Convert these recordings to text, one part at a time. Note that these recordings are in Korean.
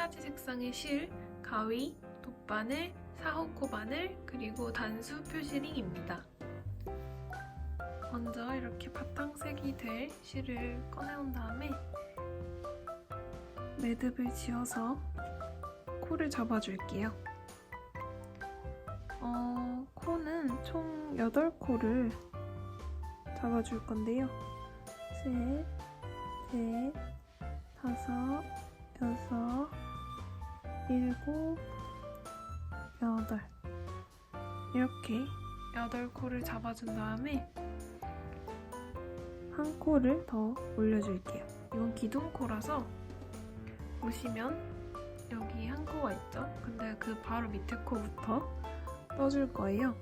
가지 색상의 실, 가위, 돗바늘, 사호코 바늘, 그리고 단수 표시링입니다. 먼저 이렇게 바탕색이 될 실을 꺼내온 다음에 매듭을 지어서 코를 잡아줄게요. 어, 코는 총 8코를 잡아줄 건데요. 셋, 넷, 다섯, 여섯, 일곱, 여덟. 이렇게 여덟 코를 잡아준 다음에 한 코를 더 올려줄게요. 이건 기둥코라서 보시면 여기 한 코가 있죠? 근데 그 바로 밑에 코부터 떠줄 거예요.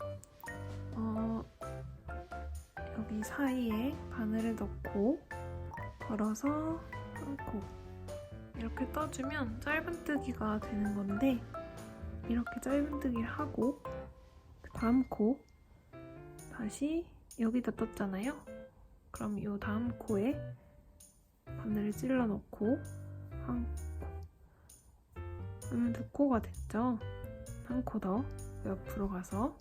어, 여기 사이에 바늘을 넣고 걸어서 한 코. 이렇게 떠주면 짧은뜨기가 되는 건데 이렇게 짧은뜨기를 하고 그 다음 코 다시 여기다 떴잖아요. 그럼 이 다음 코에 바늘을 찔러 넣고 한 코. 그러면 두 코가 됐죠. 한 코 더 옆으로 가서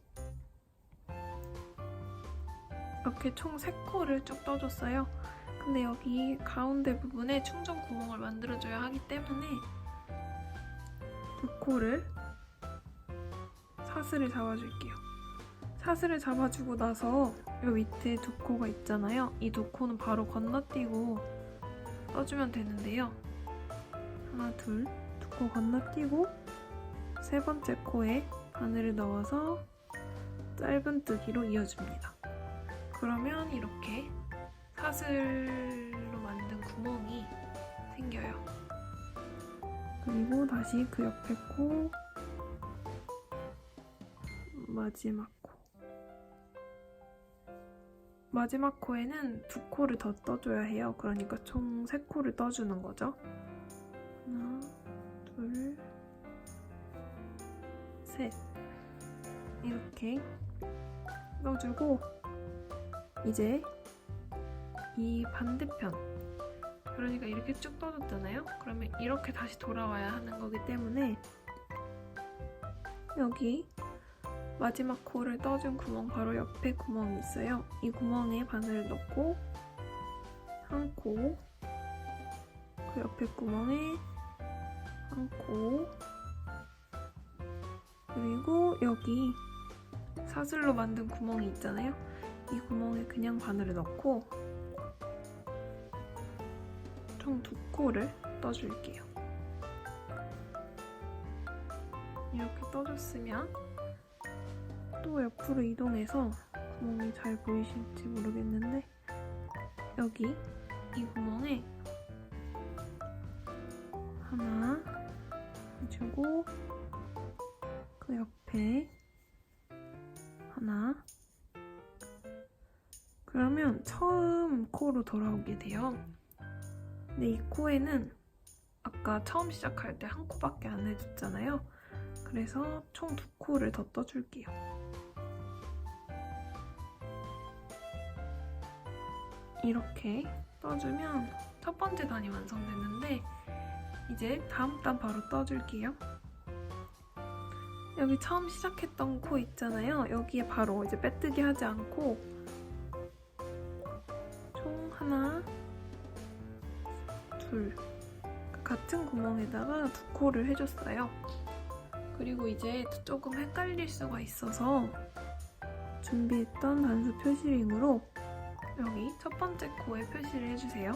이렇게 총세 코를 쭉 떠줬어요. 근데 여기 가운데 부분에 충전 구멍을 만들어줘야 하기 때문에 두 코를 사슬을 잡아줄게요. 사슬을 잡아주고 나서 이 밑에 두 코가 있잖아요. 이두 코는 바로 건너뛰고 떠주면 되는데요. 하나, 둘, 두코 건너뛰고 세 번째 코에 바늘을 넣어서 짧은 뜨기로 이어줍니다. 그러면 이렇게 사슬로 만든 구멍이 생겨요. 그리고 다시 그 옆에 코 마지막 코 마지막 코에는 두 코를 더 떠줘야 해요. 그러니까 총 세 코를 떠주는 거죠. 하나, 둘, 셋 이렇게 떠주고 이제 이 반대편. 그러니까 이렇게 쭉 떠줬잖아요? 그러면 이렇게 다시 돌아와야 하는 거기 때문에 여기 마지막 코를 떠준 구멍 바로 옆에 구멍이 있어요. 이 구멍에 바늘을 넣고 한 코 그 옆에 구멍에 한 코 그리고 여기 사슬로 만든 구멍이 있잖아요? 이 구멍에 그냥 바늘을 넣고 총 두 코를 떠줄게요. 이렇게 떠줬으면 또 옆으로 이동해서 구멍이 잘 보이실지 모르겠는데 여기 이 구멍에 하나 해주고 그 옆에 하나 그러면 처음 코로 돌아오게 돼요. 근데 이 코에는 아까 처음 시작할 때 한 코밖에 안 해줬잖아요. 그래서 총 두 코를 더 떠줄게요. 이렇게 떠주면 첫 번째 단이 완성됐는데 이제 다음 단 바로 떠줄게요. 여기 처음 시작했던 코 있잖아요. 여기에 바로 이제 빼뜨기 하지 않고 총 하나, 둘. 그 같은 구멍에다가 두 코를 해줬어요. 그리고 이제 조금 헷갈릴 수가 있어서 준비했던 단수 표시링으로 여기 첫 번째 코에 표시를 해주세요.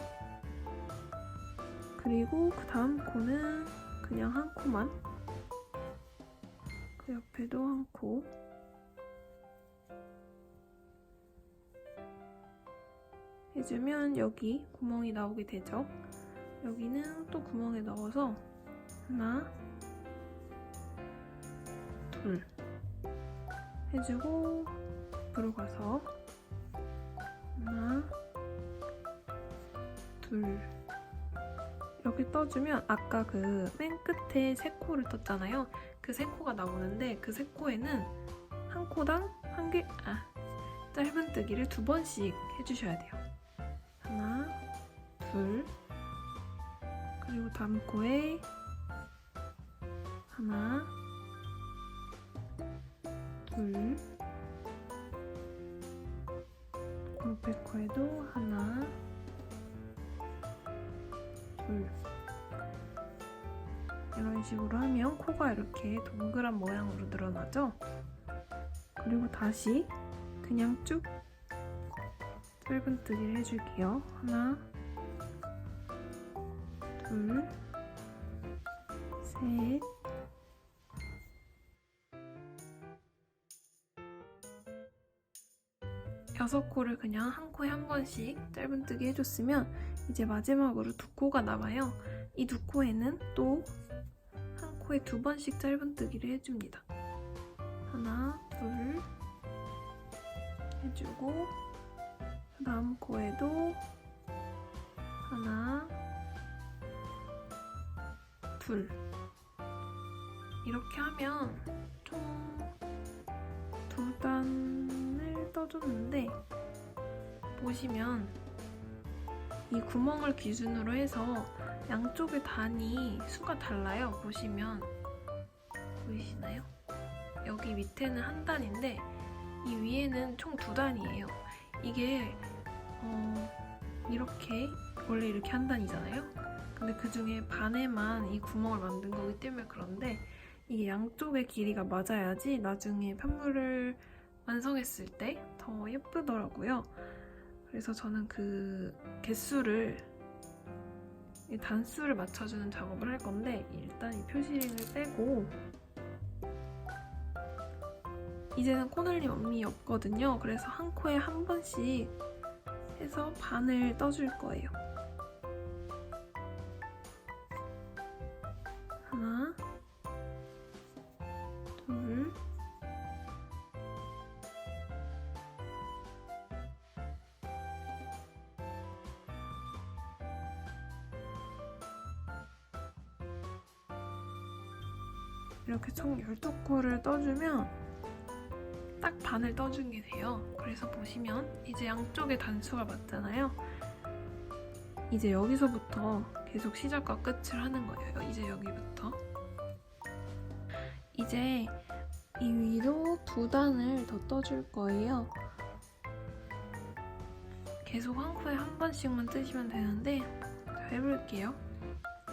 그리고 그 다음 코는 그냥 한 코만 그 옆에도 한 코. 해주면 여기 구멍이 나오게 되죠. 여기는 또 구멍에 넣어서 하나, 둘 해주고 앞으로 가서 하나, 둘 이렇게 떠주면 아까 그 맨 끝에 세 코를 떴잖아요. 그 세 코가 나오는데 그 세 코에는 한 코당 한 개, 아, 짧은 뜨기를 두 번씩 해주셔야 돼요. 하나, 둘, 그리고 다음 코에 하나, 둘, 옆에 코에도 하나, 둘. 이런 식으로 하면 코가 이렇게 동그란 모양으로 늘어나죠? 그리고 다시 그냥 쭉 짧은뜨기를 해줄게요. 하나, 둘, 셋, 여섯 코를 그냥 한 코에 한 번씩 짧은뜨기 해줬으면 이제 마지막으로 두 코가 남아요. 이 두 코에는 또 한 코에 두 번씩 짧은뜨기를 해줍니다. 하나, 둘 해주고 다음 코에도 하나, 둘 이렇게 하면 총두 단을 떠줬는데 보시면 이 구멍을 기준으로 해서 양쪽의 단이 수가 달라요. 보시면 보이시나요? 여기 밑에는 한 단인데 이 위에는 총 두 단이에요. 이게 어, 이렇게 원래 이렇게 한 단이잖아요. 근데 그 중에 반에만 이 구멍을 만든 거기 때문에 그런데 이게 양쪽의 길이가 맞아야지 나중에 편물을 완성했을 때 더 예쁘더라고요. 그래서 저는 그 개수를 이 단수를 맞춰주는 작업을 할 건데 일단 이 표시링을 빼고 이제는 코날림 엄미 없거든요. 그래서 한 코에 한 번씩 해서 반을 떠줄 거예요. 떠주면 딱 반을 떠준 게 돼요. 그래서 보시면 이제 양쪽의 단수가 맞잖아요. 이제 여기서부터 계속 시작과 끝을 하는 거예요. 이제 여기부터. 이제 이 위로 두 단을 더 떠줄 거예요. 계속 한 코에 한 번씩만 뜨시면 되는데 자, 해볼게요.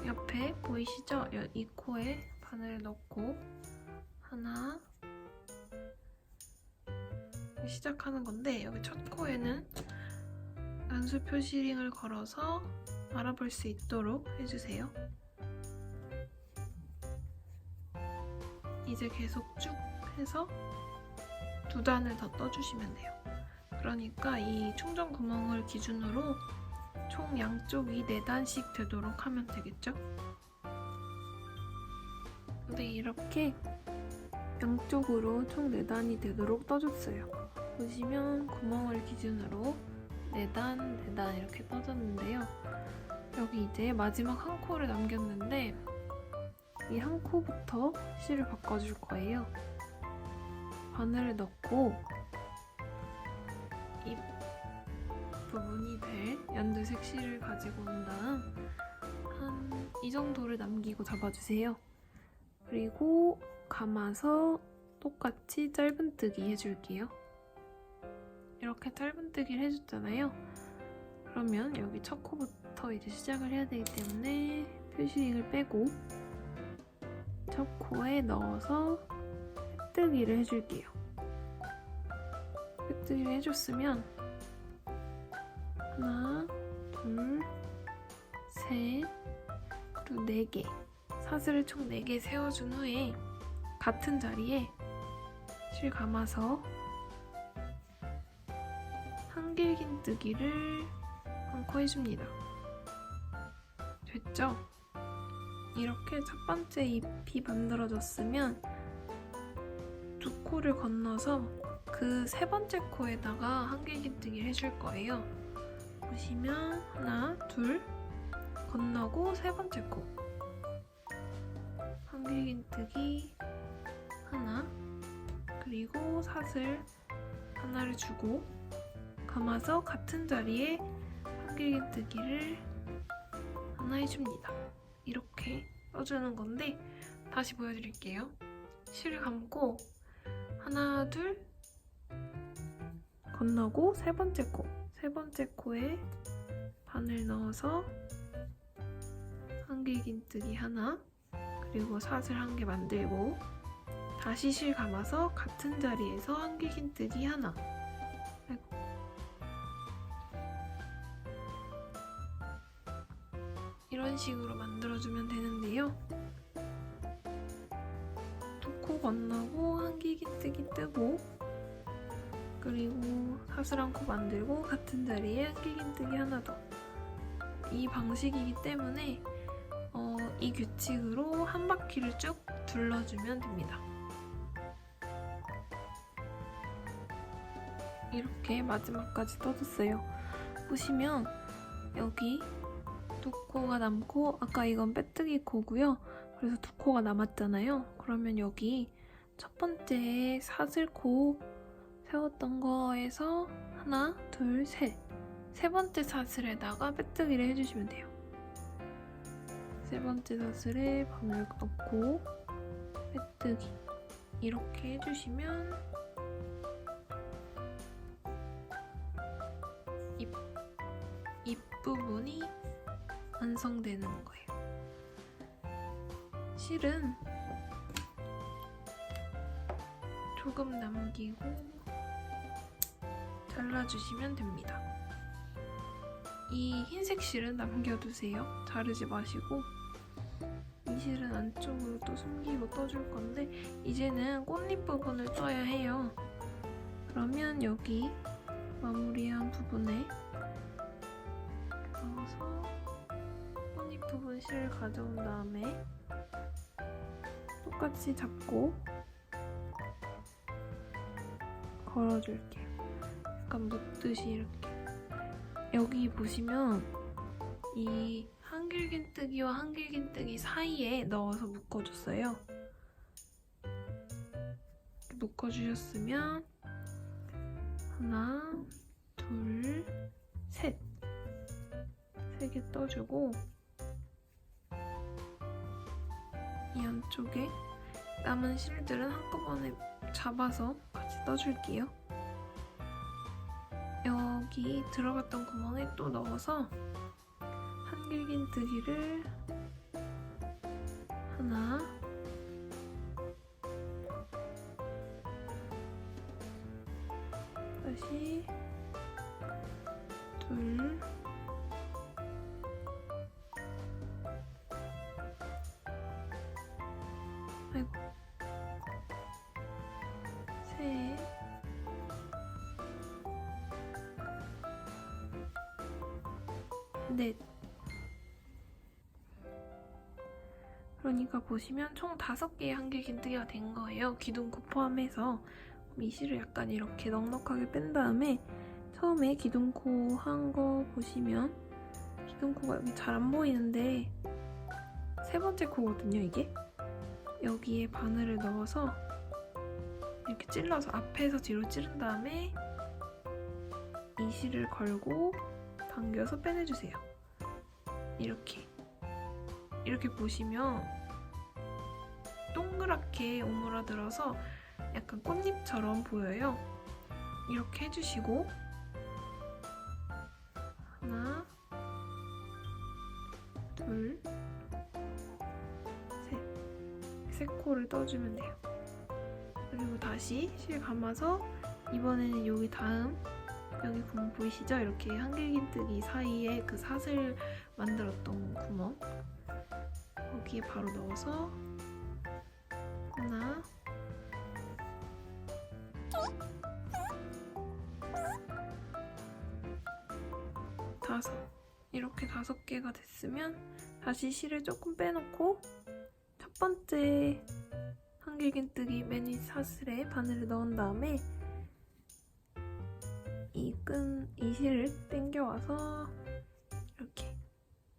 옆에 보이시죠? 여- 이 코에 바늘을 넣고 하나 시작하는 건데 여기 첫 코에는 단수 표시링을 걸어서 알아볼 수 있도록 해주세요. 이제 계속 쭉 해서 두 단을 더 떠주시면 돼요. 그러니까 이 충전 구멍을 기준으로 총 양쪽이 네 단씩 되도록 하면 되겠죠? 근데 이렇게 양쪽으로 총 4단이 되도록 떠줬어요. 보시면 구멍을 기준으로 4단, 4단 이렇게 떠졌는데요. 여기 이제 마지막 한 코를 남겼는데 이 한 코부터 실을 바꿔줄 거예요. 바늘을 넣고 이 부분이 될 연두색 실을 가지고 온 다음 한 이 정도를 남기고 잡아주세요. 그리고 감아서 똑같이 짧은뜨기 해줄게요. 이렇게 짧은뜨기를 해줬잖아요. 그러면 여기 첫 코부터 이제 시작을 해야 되기 때문에 표시링을 빼고 첫 코에 넣어서 획뜨기를 해줄게요. 획뜨기를 해줬으면 하나, 둘, 셋, 그리고 네 개. 사슬을 총 4개 세워준 후에 같은 자리에 실 감아서 한길긴뜨기를 한코 해줍니다. 됐죠? 이렇게 첫 번째 잎이 만들어졌으면 두 코를 건너서 그 세 번째 코에다가 한길긴뜨기를 해줄 거예요. 보시면 하나, 둘 건너고 세 번째 코 한길긴뜨기 하나 그리고 사슬 하나를 주고 감아서 같은 자리에 한길긴뜨기를 하나 해줍니다. 이렇게 떠주는 건데 다시 보여드릴게요. 실을 감고 하나 둘 건너고 세 번째 코, 세 번째 코에 바늘 넣어서 한길긴뜨기 하나 그리고 사슬 한 개 만들고 다시 실 감아서 같은 자리에서 한길긴뜨기 하나 아이고. 이런 식으로 만들어주면 되는데요. 두코 건너고 한길긴뜨기 뜨고 그리고 사슬 한 코 만들고 같은 자리에 한길긴뜨기 하나 더. 이 방식이기 때문에 어, 이 규칙으로 한 바퀴를 쭉 둘러주면 됩니다. 이렇게 마지막까지 떠줬어요. 보시면 여기 두 코가 남고 아까 이건 빼뜨기 코고요. 그래서 두 코가 남았잖아요. 그러면 여기 첫 번째 사슬코 세웠던 거에서 하나, 둘, 셋. 세 번째 사슬에다가 빼뜨기를 해주시면 돼요. 세 번째 사슬에 바늘 넣고 빼뜨기 이렇게 해주시면 입, 입 부분이 완성되는 거예요. 실은 조금 남기고 잘라주시면 됩니다. 이 흰색 실은 남겨두세요. 자르지 마시고 이 실은 안쪽으로 또 숨기고 떠줄 건데 이제는 꽃잎 부분을 떠야 해요. 그러면 여기 마무리한 부분에 넣어서 꽃잎 부분 실을 가져온 다음에 똑같이 잡고 걸어줄게요. 약간 묻듯이 이렇게. 여기 보시면 이 한길긴뜨기와 한길긴뜨기 사이에 넣어서 묶어줬어요. 묶어주셨으면 하나, 둘, 셋. 세 개 떠주고 이 안쪽에 남은 실들은 한꺼번에 잡아서 같이 떠줄게요. 여기 들어갔던 구멍에 또 넣어서 한길긴뜨기를 하나 그러니까 보시면 총 다섯 개의 한길 긴뜨기가 된 거예요. 기둥코 포함해서 이 실을 약간 이렇게 넉넉하게 뺀 다음에 처음에 기둥코 한 거 보시면 기둥코가 여기 잘 안 보이는데 세 번째 코거든요, 이게. 여기에 바늘을 넣어서 이렇게 찔러서 앞에서 뒤로 찌른 다음에 이 실을 걸고 당겨서 빼내주세요. 이렇게 이렇게 보시면 동그랗게 오므라들어서 약간 꽃잎처럼 보여요. 이렇게 해주시고 하나 둘 셋. 세 코를 떠주면 돼요. 그리고 다시 실 감아서 이번에는 여기 다음 여기 구멍 보이시죠? 이렇게 한길긴뜨기 사이에 그 사슬 만들었던 구멍 거기에 바로 넣어서 하나 다섯 이렇게 다섯 개가 됐으면 다시 실을 조금 빼놓고 첫 번째 한길긴뜨기 매니 사슬에 바늘을 넣은 다음에 이 끈, 이 실을 당겨와서 이렇게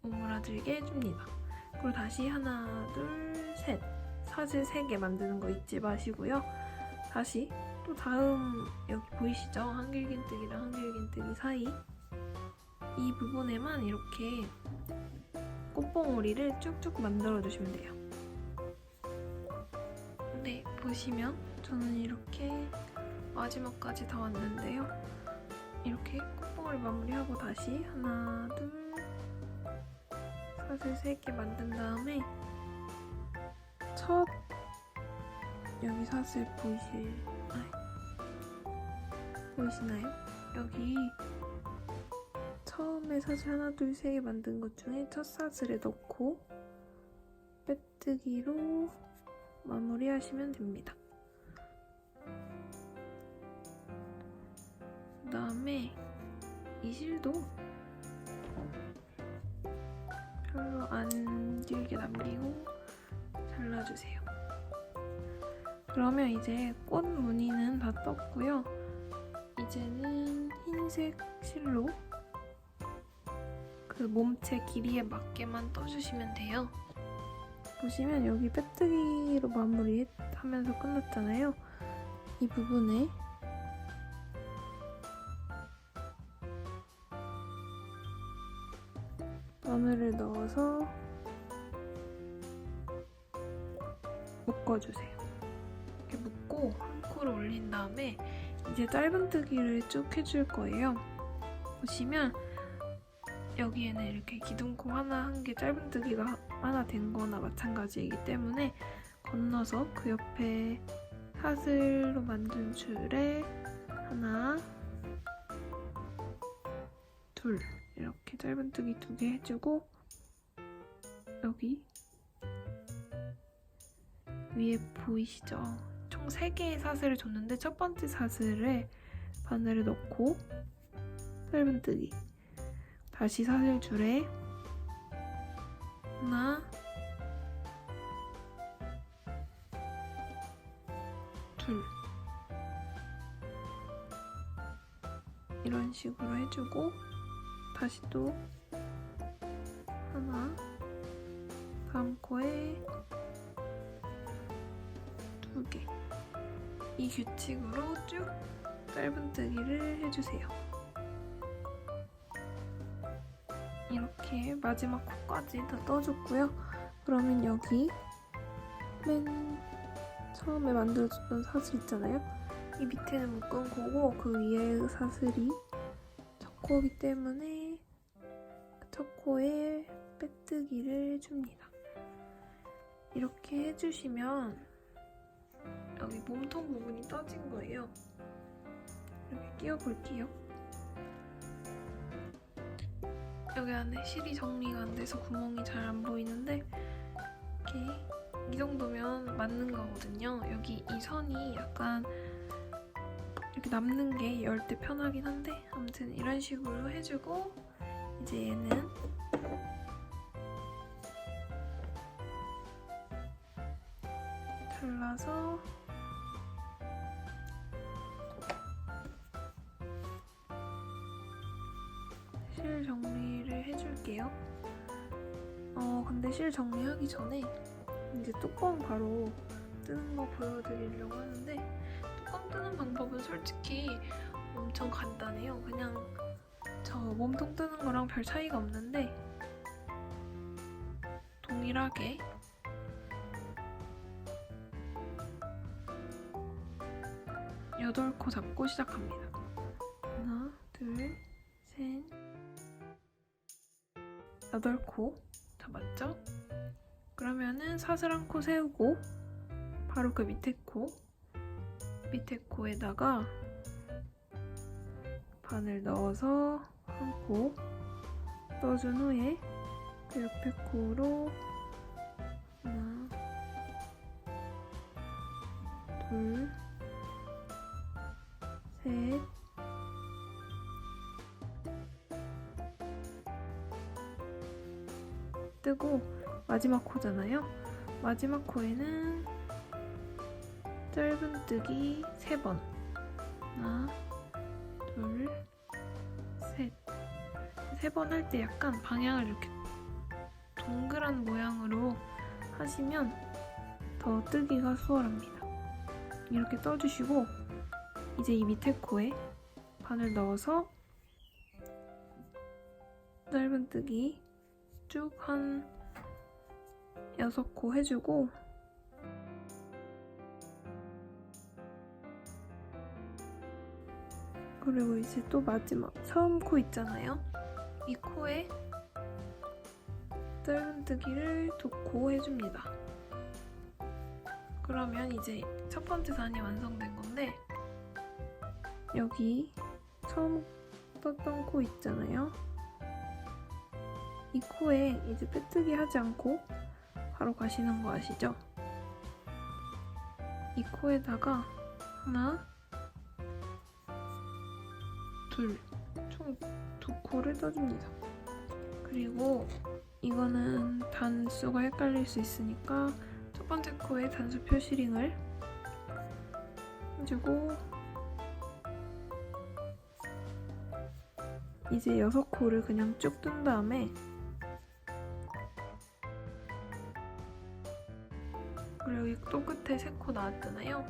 오므라들게 해줍니다. 그리고 다시 하나, 둘, 셋. 사슬 3개 만드는 거 잊지 마시고요. 다시 또 다음 여기 보이시죠? 한길긴뜨기랑 한길긴뜨기 사이 이 부분에만 이렇게 꽃봉오리를 쭉쭉 만들어 주시면 돼요. 보시면 저는 이렇게 마지막까지 다 왔는데요. 이렇게 콧봉을 마무리하고 다시 하나, 둘, 사슬 세개 만든 다음에 첫 여기 사슬 아이, 보이시나요? 여기 처음에 사슬 하나, 둘, 세 개 만든 것 중에 첫 사슬에 넣고 빼뜨기로 마무리하시면 됩니다. 그 다음에 이 실도 별로 안 길게 남기고 잘라주세요. 그러면 이제 꽃 무늬는 다 떴고요. 이제는 흰색 실로 그 몸체 길이에 맞게만 떠주시면 돼요. 보시면 여기 빼뜨기로 마무리하면서 끝났잖아요. 이 부분에 묶어주세요. 이렇게 묶고 한 코를 올린 다음에 이제 짧은뜨기를 쭉 해줄 거예요. 보시면 여기에는 이렇게 기둥코 하나 한 개 짧은뜨기가 하나 된 거나 마찬가지이기 때문에 건너서 그 옆에 사슬로 만든 줄에 하나 둘 이렇게 짧은뜨기 두 개 해주고 여기 위에 보이시죠? 총 3개의 사슬을 줬는데 첫 번째 사슬에 바늘을 넣고 짧은뜨기 다시 사슬줄에 하나 둘 이런 식으로 해주고 다시 또 하나 다음 코에 두개이 규칙으로 쭉 짧은뜨기를 해주세요. 이렇게 마지막 코까지 다 떠줬고요. 그러면 여기 맨 처음에 만들어줬던 사슬 있잖아요. 이 밑에는 묶은 코고 그 위에 사슬이 첫 코이기 때문에 그첫 코에 빼뜨기를 해줍니다. 이렇게 해주시면 여기 몸통 부분이 떠진 거예요. 이렇게 끼워 볼게요. 여기 안에 실이 정리가 안 돼서 구멍이 잘 안 보이는데 이렇게 이 정도면 맞는 거거든요. 여기 이 선이 약간 이렇게 남는 게 열 때 편하긴 한데 아무튼 이런 식으로 해주고 이제 얘는 잘라서 실 정리를 해줄게요. 어, 근데 실 정리하기 전에 이제 뚜껑 바로 뜨는 거 보여드리려고 하는데 뚜껑 뜨는 방법은 솔직히 엄청 간단해요. 그냥 저 몸통 뜨는 거랑 별 차이가 없는데 동일하게 여덟 코 잡고 시작합니다. 8코 잡았죠? 그러면은 사슬 한코 세우고 바로 그 밑에 코 밑에 코에다가 바늘 넣어서 한 코 떠준 후에 그 옆에 코로 하나 둘셋 뜨고 마지막 코잖아요. 마지막 코에는 짧은뜨기 3번. 하나, 둘, 셋. 세 번 할 때 약간 방향을 이렇게 동그란 모양으로 하시면 더 뜨기가 수월합니다. 이렇게 떠주시고 이제 이 밑에 코에 바늘 넣어서 짧은뜨기 쭉 한 6코 해주고 그리고 이제 또 마지막 처음 코 있잖아요. 이 코에 뜰흔뜨기를 2코 해줍니다. 그러면 이제 첫 번째 단이 완성된 건데 여기 처음 떴던 코 있잖아요. 이 코에 이제 빼뜨기 하지 않고 바로 가시는 거 아시죠? 이 코에다가 하나, 둘, 총 두 코를 떠줍니다. 그리고 이거는 단수가 헷갈릴 수 있으니까 첫 번째 코에 단수 표시링을 해주고 이제 여섯 코를 그냥 쭉 뜬 다음에 여기 또 끝에 세 코 나왔잖아요.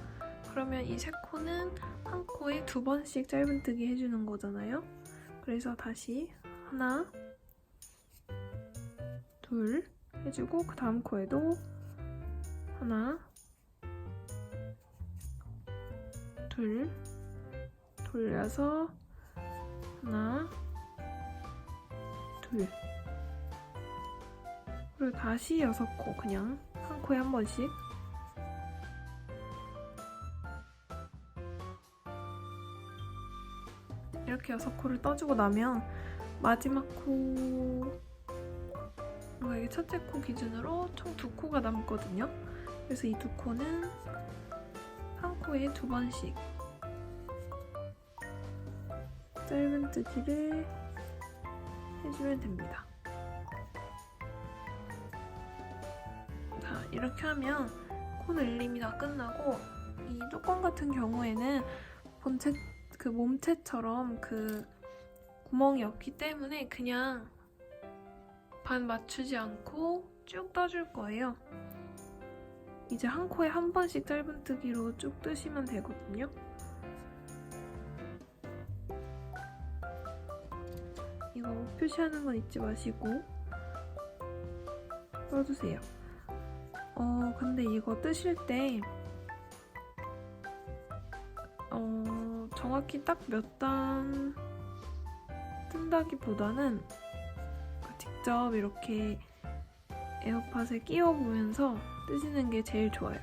그러면 이 세 코는 한 코에 두 번씩 짧은뜨기 해주는 거잖아요. 그래서 다시 하나, 둘 해주고 그 다음 코에도 하나, 둘 돌려서 하나, 둘 그리고 다시 여섯 코 그냥 한 코에 한 번씩 이렇게 여섯 코를 떠주고 나면 마지막 코 뭔가 이게 첫째 코 기준으로 총 두 코가 남거든요. 그래서 이 두 코는 한 코에 두 번씩 짧은뜨기를 해주면 됩니다. 자, 이렇게 하면 코 늘림이 다 끝나고 이 뚜껑 같은 경우에는 본체 그 몸체처럼 그 구멍이 없기 때문에 그냥 반 맞추지 않고 쭉 떠줄 거예요. 이제 한 코에 한 번씩 짧은뜨기로 쭉 뜨시면 되거든요. 이거 표시하는 건 잊지 마시고 떠주세요. 어, 근데 이거 뜨실 때 어, 정확히 딱 몇 단 뜬다기보다는 그 직접 이렇게 에어팟에 끼워 보면서 뜨시는 게 제일 좋아요.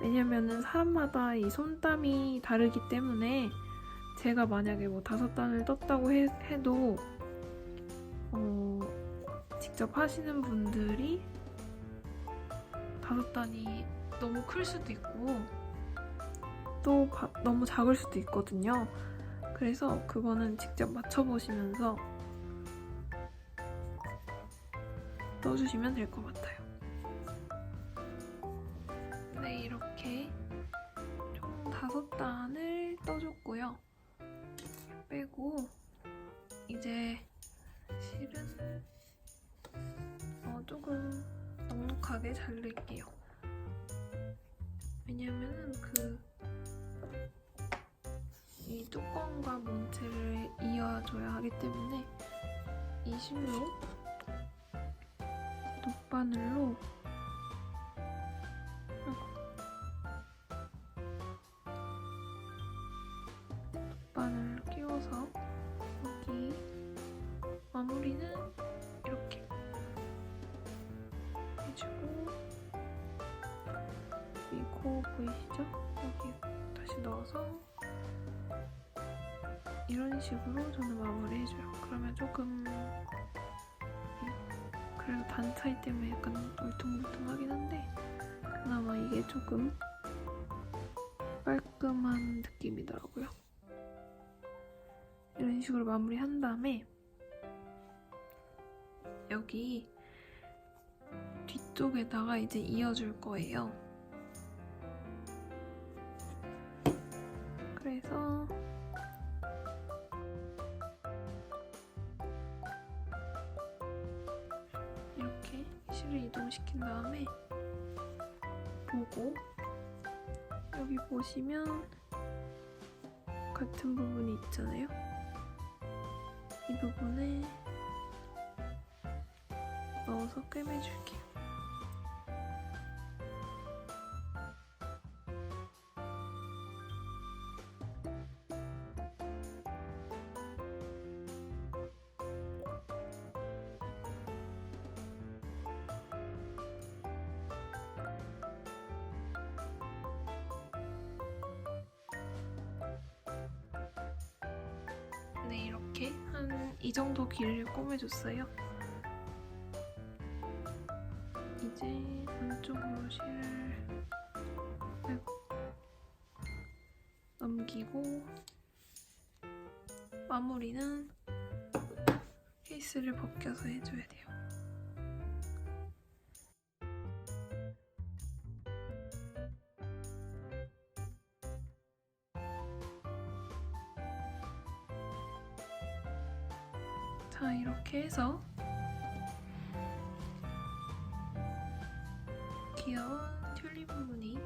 왜냐면은 사람마다 이 손땀이 다르기 때문에 제가 만약에 뭐 다섯 단을 떴다고 해, 해도 어, 직접 하시는 분들이 다섯 단이 너무 클 수도 있고 또 바- 너무 작을 수도 있거든요. 그래서 그거는 직접 맞춰보시면서 떠주시면 될 것 같아요. 네, 이렇게 총 다섯 단을 떠줬고요. 빼고 이제 실은 어, 조금 넉넉하게 자를게요. 왜냐면은 그이 뚜껑과 몸체를 이어줘야 하기 때문에 이 실로 돗바늘로 이런 식으로 저는 마무리 해줘요. 그러면 조금 이- 그래도 단 차이 때문에 약간 울퉁불퉁하긴 한데 그나마 이게 조금 깔끔한 느낌이더라고요. 이런 식으로 마무리한 다음에 여기 뒤쪽에다가 이제 이어줄 거예요. 그래서 여기 보시면 같은 부분이 있잖아요. 이 부분에 넣어서 꿰매줄게요. 길이를 꼬매줬어요. 이제 안쪽으로 실을. 넘기고 마무리는 케이스를 벗겨서 해줘야 돼 자, 이렇게 해서 귀여운 튤립 무늬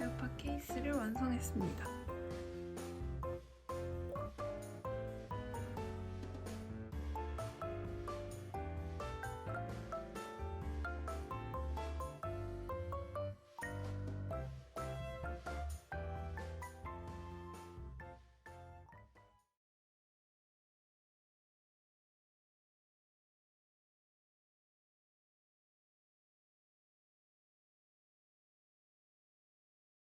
에어팟 케이스를 완성했습니다.